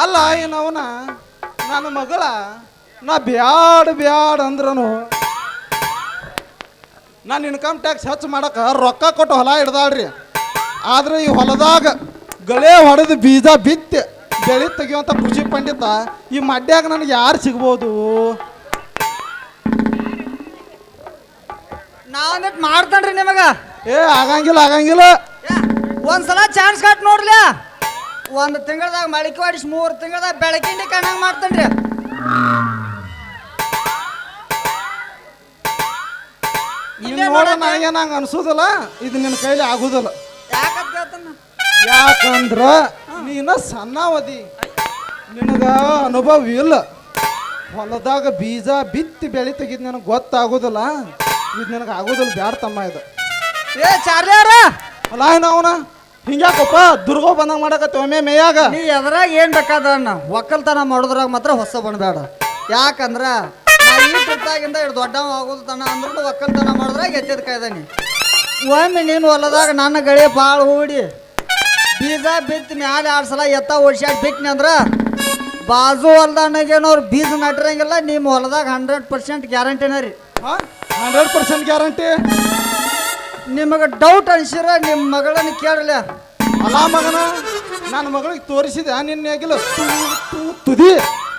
ಅಲ್ಲ ಏನವನ? ನನ್ನ ಮಗಳ? ನಾ ಬ್ಯಾಡ್ ಬ್ಯಾಡ್ ಅಂದ್ರನು. ನಾನು ಇನ್ಕಮ್ ಟ್ಯಾಕ್ಸ್ ಹೆಚ್ಚು ಮಾಡಕ್ಕೆ ರೊಕ್ಕ ಕೊಟ್ಟು ಹೊಲ ಹಿಡ್ದಾಳ್ರಿ ಆದ್ರೆ ಈ ಹೊಲದಾಗ ಗಳೆ ಹೊಡೆದು ಬೀಜ ಬಿತ್ತಿ ಬೆಳೆ ತೆಗಿಯುವಂಥ ಕೃಷಿ ಪಂಡಿತ ಈ ಮಡ್ಯಾಗ ನನಗೆ ಯಾರು ಸಿಗ್ಬೋದು? ನಾನಟ್ ಮಾಡ್ತಾನ್ರಿ ನಿಮಗ. ಏ ಆಗಂಗಿಲ್ಲ ಆಗಂಗಿಲ್ಲ. ಒಂದ್ಸಲ ಚಾನ್ಸ್ ಕಟ್ ನೋಡ್ಲಿ. ಒಂದು ತಿಂಗಳದಾಗ ಮಳಿಕೆ ಹೊಡಿಸಿ ಮೂರು ತಿಂಗಳದಾಗ ಬೆಳಕಿಂಡಿ ಕಣ್ಣಂಗ್ ಮಾಡ್ತಾನ್ರಿ. ನೀನ್ ನೋಡ ನನಗೆ ಹಂಗೆ ಅನ್ಸೋದಿಲ್ಲ ಇದು ನಿನ್ನ ಕೈಲಿ ಆಗೋದಿಲ್ಲ. ಯಾಕಂತ ಕೇಳ್ತಾನ ಯಾಕಂದ್ರ ನೀನ ಸಣ್ಣವದಿ ನಿನಗ ಅನುಭವ ಇಲ್ಲ. ಹೊಲದಾಗ ಬೀಜ ಬಿತ್ತಿ ಬೆಳಿ ತೆಗಿದ್ ನನಗೆ ಗೊತ್ತಾಗೋದಿಲ್ಲ. ಇದು ನಿನಗೆ ಆಗೋದಿಲ್ಲ ಬ್ಯಾಡ ತಮ್ಮ ಇದು. ಏ ಚಾರ್ಲಿ ಹೊಲ ಅಲ್ಲ ಏನು ಅವನ? ಹಿಂಗ್ಯಾಕಪ್ಪ ದುರ್ಗೋ ಬಂದಂಗ ಮಾಡಕತ್ತಿ ಒಮ್ಮೆ ಮೇಯಾಗ. ನೀ ಅದ್ರಾಗ ಏನ್ ಬೇಕಾದ ಒಕ್ಕಲ್ತನ ಮಾಡೋದ್ರಾಗ ಮಾತ್ರ ಹೊಸ ಬಣಬೇಡ ಯಾಕಂದ್ರ ನಾ ಈ ಟ್ರಿಪ್ದಾಗಿಂದ ಇಡ್ ದೊಡ್ಡವ ಆಗೋದು ತನ ಅಂದ್ರೂ ಒಕ್ಕಲ್ತನ ಮಾಡಿದ್ರಾಗ ಎತ್ತಿದ ಕಾಯ್ದಾನಿ. ಒಮ್ಮೆ ನೀನು ಹೊಲದಾಗ ನನ್ನ ಗಳಿ ಭಾಳ ಹೂಡಿ ಬೀಜ ಬಿತ್ತು ಮ್ಯಾಲೆ ಎರಡು ಸಲ ಎತ್ತ ಓಡ್ಸ್ಯಾಡ್ ಬಿಟ್ನಿ ಅಂದ್ರ ಬಾಜು ಹೊಲ್ದಾನಾಗೇನವ್ರು ಬೀಜ ನಟ್ಟಿರಂಗಿಲ್ಲ ನಿಮ್ಮ ಹೊಲದಾಗ ಹಂಡ್ರೆಡ್ ಪರ್ಸೆಂಟ್ ಗ್ಯಾರಂಟಿನ ರೀ. ಹಂಡ್ರೆಡ್ ಪರ್ಸೆಂಟ್ ಗ್ಯಾರಂಟಿ ನಿಮಗೆ ಡೌಟ್ ಅನ್ಸಿರ ನಿಮ್ಮ ಮಗಳನ್ನ ಕೇಳಲ್ಲ ಅಲ್ಲ ಮಗನ ನನ್ನ ಮಗಳಿಗೆ ತೋರಿಸಿದೆ ನಿನ್ನೆ ಆಗಿಲ್ಲ? ತುದಿ.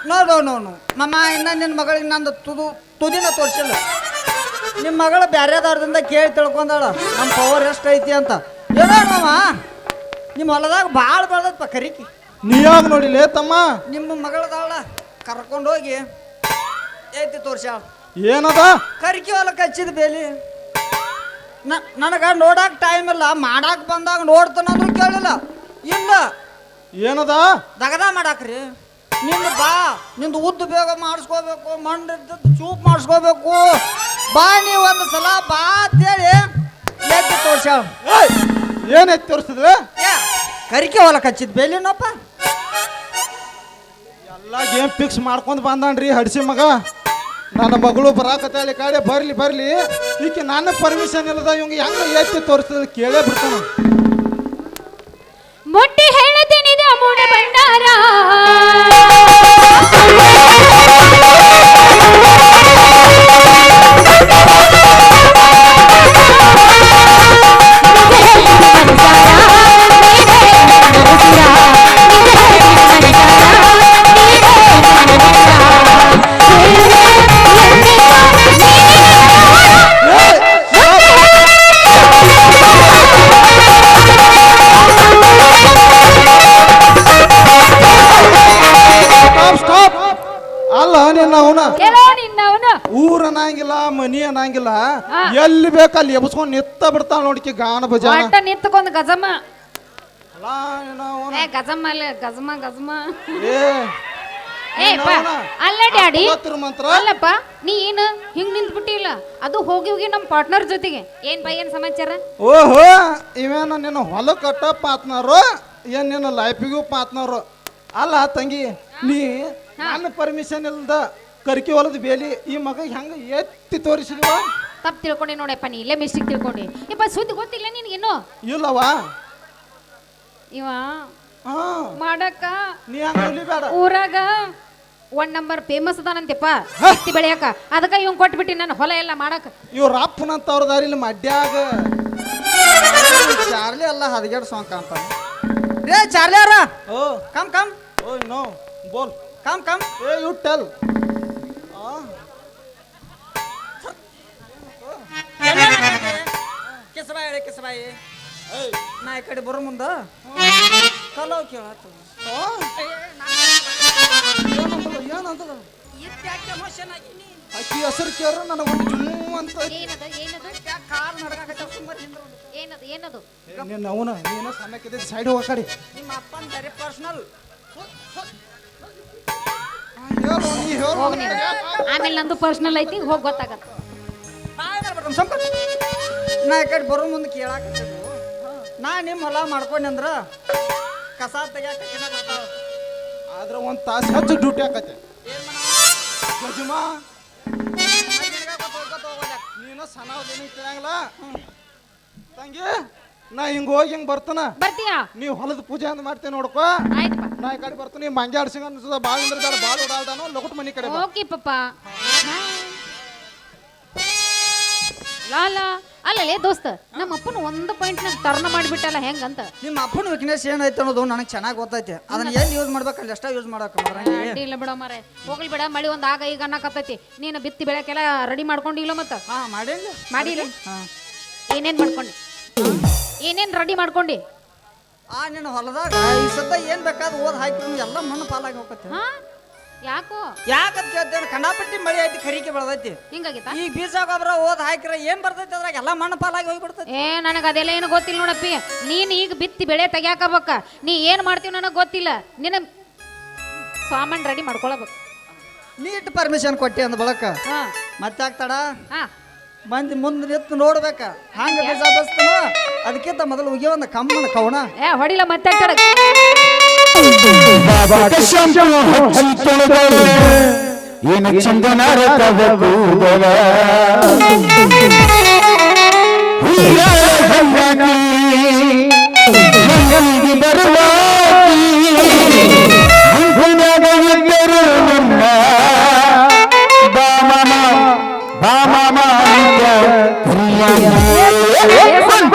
No no no no. Mamma ಇನ್ನ ನಿನ್ನ ಮಗಳಿಗೆ ನಂದು ತುದು ತುದಿನ ತೋರಿಸಿಲ್ಲ. ನಿಮ್ಮ ಮಗಳ ಬ್ಯಾರೆದಾರ್ದಿಂದ ಕೇಳಿ ತಿಳ್ಕೊಂಡಾಳ ನಮ್ಮ ಪವರ್ ಎಷ್ಟು ಐತಿ ಅಂತ. ಏನೋ ಮಾಮ ನಿಮ್ಮ ಹೊಲದಾಗ ಭಾಳ ಬೆಳೆದಪ್ಪ ಕರಿಕಿ. ನೀವಾಗ ನೋಡಿಲೇ ತಮ್ಮ? ನಿಮ್ಮ ಮಗಳದಾಳ ಕರ್ಕೊಂಡೋಗಿ ಐತಿ ತೋರ್ಸ್ಯಾಳ. ಏನದ? ಕರಿಕಿ ಹೊಲಕ್ಕೆ ಕಚ್ಚಿದ ಬೇಲಿ. ನನಗೆ ನೋಡಕ್ ಟೈಮ್ ಇಲ್ಲ ಮಾಡಾಕ್ ಬಂದಾಗ ನೋಡ್ತಾನಂದ್ರು ಕೇಳಿಲ್ಲ. ಇಲ್ಲ. ಏನದ? ದಗದ ಮಾಡಾಕ್ರಿ. ನಿಂದು ಬಾ ನಿಂದು ಉದ್ದ ಬೇಗ ಮಾಡಿಸ್ಕೋಬೇಕು ಮಣ್ಣು ಚೂಪ್ ಮಾಡಿಸ್ಕೋಬೇಕು. ಬಾ ನೀ ಒಂದು ಸಲ ಬಾ ಅಂತೇಳಿ ಎತ್ತಿ ತೋರ್ಸ ಏನ್ ಏನೈತಿ ತೋರಿಸಿದ್ರೆ? ಕರಿಕೆ ಹೊಲಕ್ಕೆ ಹಚ್ಚಿದ್ ಬೇಲಿನಪ್ಪ ಎಲ್ಲ ಗೇಮ್ ಫಿಕ್ಸ್ ಮಾಡ್ಕೊಂಡು ಬಂದಾನ್ರಿ ಹಡ್ಸಿ ಮಗ. ನನ್ನ ಮಗಳು ಬರಾಕತ್ತಾಳಿ ಕಾಡೆ, ಬರ್ಲಿ ಬರ್ಲಿ. ಈಕೆ ನನ್ನ ಪರ್ಮಿಷನ್ ಇಲ್ಲದ ಇವಂಗ ಹೆಂಗ ಎತ್ತಿ ತೋರಿಸ್ತದ ಕೇಳೇ ಬಿಡ್ತಾನ. ಮುಟ್ಟಿ ಹೇಳದಿನಿದೆ ಮೂಡ ಭಂಡಾರ. ಅಲ್ಲ ಎಲ್ಲೋ ನಿನ್ನವನು ಊರ್ ಅನ್ನಂಗಿಲ್ಲ ಮನಿ ಅನ್ನಂಗಿಲ್ಲ. ಎಲ್ಲಿ ಬೇಕು ಅಲ್ಲಿ ಎಬ್ಸ್ಕೊಂಡ್ ನಿತ್ತ ಬಿಡ್ತಾವ ನೋಡಿಕೆ ಗಾಣ ಭಜಾನ. ಒಟ್ಟ ನಿಂತ್ಕೊಂಡ್ ಗಜಮ್ಮ. ಅಲ್ಲ ನಿನ್ನ ಅವನ. ಏ ಗಜಮ್ಮ ಅಲ್ಲ ಗಜಮ ಗಜಮ ಏ ಏ ಪ ಅಲ್ಲ ಡ್ಯಾಡಿ ಗೊತ್ತಿರ ಮಂತ್ರ. ಅಲ್ಲಪ್ಪ ನೀ ಏನು ಹಿಂಗ್ ನಿಂತ್ಬಿಟ್ಟಿಲ್ಲ? ಅದು ಹೋಗಿ ಹೋಗಿ ನಮ್ಮ ಪಾರ್ಟ್ನರ್ ಜೊತೆಗೆ. ಏನ್ ಬೈ ಏನ್ ಸಮಾಚಾರ? ಓಹೋ ಇವೇನ ನಿನ್ನ ಹೊಲ ಕಟ್ಟ ಪಾತ್ನಾರು ಏನ್ ನಿನ್ನ ಲೈಫಿಗೂ ಪಾತ್ನಾರು. ಅಲ್ಲ ತಂಗಿ ನೀ ನನ್ನ ಪರ್ಮಿಷನ್ ಇಲ್ದ ಕರ್ಕಿ ಹೊಲದ ಬೇಲಿ ಈ ಮಗ ಹೆಂಗ ಎತ್ತಿ ತೋರಿಸಿದ್ವ? ತಪ್ಪು ತಿಳ್ಕೊಂಡಿ ನೋಡಪ್ಪ ನೀ ಇಲ್ಲೇ ಮಿಸ್ಟೇಕ್ ತಿಳ್ಕೊಂಡಿ. ಇಪ್ಪ ಸುದ್ದಿ ಗೊತ್ತಿಲ್ಲ ನಿನಗಿನ್ನು ಇಲ್ಲವಾ. ಇವ ಹಾ. ಮಾಡಕ್ಕ ನೀ ಹಂಗ ಊರಾಗ ಒನ್ ನಂಬರ್ ಫೇಮಸ್ ಅದಾನಂತೆಪ್ಪ ಹತ್ತಿ ಬೆಳೆಯಕ. ಅದಕ್ಕೆ ಇವ್ ಕೊಟ್ಬಿಟ್ಟಿ ನಾನು ಹೊಲ ಎಲ್ಲ ಮಾಡಕ. ಇವ್ರ ಅಪ್ಪನಂತವ್ರ ದಾರಿ ಇಲ್ಲಿ ಮಡ್ಯಾಗ. ಚಾರ್ಲಿ ಅಲ್ಲ ಹದಗೆಡ್ ಸಾಂಗ್ ಅಂತ ಏ ಚಾರ್ಲಿ ಅವ್ರ. ಓ. Come come. ಓ ನೋ ಬೋಲ್. ಕಮ್ ಕಮ್ ಏ ಯು ಟೆಲ್ ಕಿಸಬಾಯಿ ಹೇಳಿ ಕಿಸಬಾಯಿ ನಾ ಈ ಕಡೆ ಬರೋ ಮುಂದ. ಕಲೋ ಕೇಳತ್ತು ಏನಂತದ ಅಕ್ಕಿ ಹೆಸರು ಕೇಳ್ರ ನನಗೊಂದು ಜುಮ್ಮು ಅಂತ. ಏನದು ಏನದು? ಕಾಲ್ ಸುಮ್ಮನೆ ಏನದು ಏನದು? ಅವನ ನೀನ ಸೈಡ್ ಹೋಗಿ ನಿಮ್ಮ ಅಪ್ಪನ ಬೇರೆ ಪರ್ಸನಲ್ ಹೋಗ್ ನೀನು. ಆಮೇಲೆ ನಂದು ಪರ್ಸನಲ್ ಐತಿ ಹೋಗಿ ಗೊತ್ತಾಗತ್ತ. ನಾ ಈ ಕಡೆ ಬರೋ ಮುಂದೆ ಕೇಳಾಕ ನಾ ನಿಮ್ಮ ಹೊಲ ಮಾಡ್ಕೊಂಡೆ ಅಂದ್ರ ಕಸ ತೆಗ್ಯಾಕ ಬರ್ತಾವ ಆದ್ರೆ ಒಂದ್ ತಾಸು ಹೆಚ್ಚು ಡ್ಯೂಟಿ ಆಕತ್ತೆ ನೀನು ಸಣ್ಣ ತಿಳಿಯಂಗಿಲ್ಲ ತಂಗಿ ನಾ ಹಿಂಗ್ ಹೋಗಿ ಹಿಂಗ್ ಬರ್ತಾನ. ಬರ್ತೀಯಾ? ನೀವು ಹೊಲದ ಪೂಜೆ ಅಂತ ಮಾಡ್ತೇನೆ ನೋಡ್ಕೋ. ಆಯ್ತಪ್ಪ. ನಾ ಈ ಕಡೆ ಬರ್ತೀನಿ. ಮಂಜಾಡ್ ಸಿಂಗ ಅನ್ಸದ ಬಾಳ ಬಾಳ ಮನಿ ಕಡೆ ಬಾ. Okay papa. ಲಾಲ. ಅಲ್ಲಲೇ ದೋಸ್ತ ನಮ್ಮ ಅಪ್ಪನ ಒಂದು ಪಾಯಿಂಟ್ ನಾಗ ಟರ್ನ್ ಮಾಡಿಬಿಟ್ಟಲ್ಲ ಹೆಂಗಂತ? ನಿಮ್ಮ ಅಪ್ಪನ ವೀಕ್ನೆಸ್ ಏನೈತೆ ಅನ್ನೋದು ನನಗೆ ಚೆನ್ನಾಗಿ ಗೊತ್ತೈತೆ. ಅದನ್ನ ಎಲ್ಲಿ ಯೂಸ್ ಮಾಡ್ಬೇಕಲ್ಲ ಅಷ್ಟ ಯೂಸ್ ಮಾಡಕ್ಕೆ ಅಡ್ಡಿ ಇಲ್ಲ ಬಿಡ ಮಾರೆ. ಹೋಗ್ಲಿ ಬಿಡ ಮಳಿ ಒಂದ್ ಆಗ ಈಗ ಅನ್ನಕತ್ತೈತಿ. ನೀನು ಬಿತ್ತಿ ಬೆಳಕೆಲ್ಲ ರೆಡಿ ಮಾಡ್ಕೊಂಡಿಲ್ಲ ಮತ್ತ? ಹಾ ಮಾಡಿಲ್ಲ. ಮಾಡಿಲ್ಲ? ಹಾ. ಏನೇನ್ ಮಾಡ್ಕೊಂಡಿ? ಏನೇನ್ ರೆಡಿ ಮಾಡ್ಕೊಂಡಿ? ಆ ನಿನ್ನ ಹೊಲದಾಗ ಈ ಸದ್ದ ಏನ್ ಬೇಕಾದ್ ಓದ್ ಹಾಕಿ ಎಲ್ಲ ಮಣ್ಣು ಪಾಲಾಗಿ ಹೋಗತ್ತೆ. ಹಾ? ಯಾಕೋ? ಯಾಕಂತ ಕೇಳ್ತೇನೆ ಕಣ್ಣಾಪಟ್ಟಿ ಮಳೆ ಐತಿ ಖರೀಕೆ ಬೆಳೆದೈತಿ. ಹಿಂಗಾಗಿತ್ತ? ಈ ಬೀಜ ಗೊಬ್ಬರ ಓದ್ ಹಾಕಿರ ಏನ್ ಬರ್ತೈತಿ ಅದ್ರಾಗ? ಎಲ್ಲ ಮಣ್ಣು ಪಾಲಾಗಿ ಹೋಗ್ಬಿಡ್ತೈತಿ. ಏ ನನಗ ಅದೆಲ್ಲ ಏನು ಗೊತ್ತಿಲ್ಲ ನೋಡಪ್ಪಿ. ನೀನ್ ಈಗ ಬಿತ್ತಿ ಬೆಳೆ ತೆಗ್ಯಾಕಬೇಕ. ನೀ ಏನ್ ಮಾಡ್ತೀವಿ ನನಗೆ ಗೊತ್ತಿಲ್ಲ. ನಿನ್ನ ಸಾಮಾನ್ ರೆಡಿ ಮಾಡ್ಕೊಳಬೇಕು. ನೀಟ್ ಪರ್ಮಿಷನ್ ಕೊಟ್ಟಿ ಅಂದ ಬಳಕ. ಹಾ. ಮತ್ತೆ ಆಗ್ತಾಡ ಹಾ. ಮಂದಿ ಮುಂದೆ ನಿಂತು ನೋಡ್ಬೇಕ. ಹಂಗ ಬೀಜ ಬಸ್ತಾನ? ಅದಕ್ಕಿಂತ ಮೊದಲು ಉಗಿ ಒಂದು ಕಮ್ಮನ ಕವಣ ಏ ಹೊಡಿಲ ಮತ್ತೆ ಏನು ಚಂದನ ಬರುವ ಕಟ್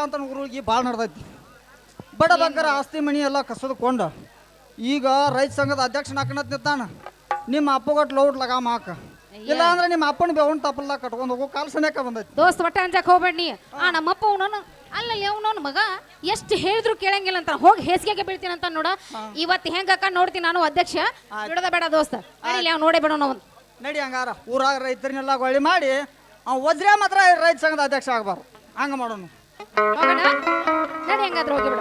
ಕಾಂತನ ಊರಿಗೆ ಭಾಳ ನಡ್ದೈತಿ. ಬಡ ಬಂಗಾರ ಆಸ್ತಿ ಮನಿ ಎಲ್ಲ ಕಸದ್ಕೊಂಡು. ಈಗ ರೈತ ಸಂಘದ ಅಧ್ಯಕ್ಷನ ನಾಕನತ್ ನಿಂತಾನ. ನಿಮ್ಮ ಅಪ್ಪಗೊಟ್ಟು ಲೌಡ್ ಲಗಾಮ ಹಾಕ. ಇಲ್ಲ ಅಂದ್ರೆ ನಿಮ್ಮ ಅಪ್ಪನ ಬೆವನ್ ತಪ್ಪಲ್ಲ ಕಟ್ಕೊಂಡು ಹೋಗೋ. ಕಾಲ್ ಸನೇಕ ಬಂದೈತಿ. ದೋಸ್ತ್ ಒಟ್ಟ ಅಂಜಕ್ ಹೋಗ್ಬೇಡಿ ಆ ನಮ್ಮಪ್ಪ ಅವನವನು ಅಲ್ಲ ಅವನವನ ಮಗ ಎಷ್ಟು ಹೇಳಿದ್ರು ಕೇಳಂಗಿಲ್ಲ ಅಂತ. ಹೋಗಿ ಹೇಸಿಗೆಗೆ ಬೀಳ್ತೀನಿ ಅಂತ ನೋಡ. ಇವತ್ತು ಹೆಂಗಕ್ಕ ನೋಡ್ತೀನಿ ನಾನು ಅಧ್ಯಕ್ಷ. ಬಿಡದ ಬೇಡ ದೋಸ್ತ. ನಡಿಲಿ ಅವ್ನು ನೋಡೇ ಬಿಡೋಣ ನಾವು ನಡಿ ಹಂಗಾರ. ಊರಾಗ ರೈತರನ್ನೆಲ್ಲ ಗೊಳ್ಳಿ ಮಾಡಿ ಅವ್ ವಜ್ರ ಮಾತ್ರ ರೈತ ಸಂಘದ ಅಧ್ಯಕ್ಷ ಆಗ್ಬಾರ್ದು. ಹಂಗ ಮಾಡೋನು. ಹೋಗೋಣ? ನಡಿ ಹೆಂಗಾದ್ರೂ ಹೋಗಿ ಬಿಡ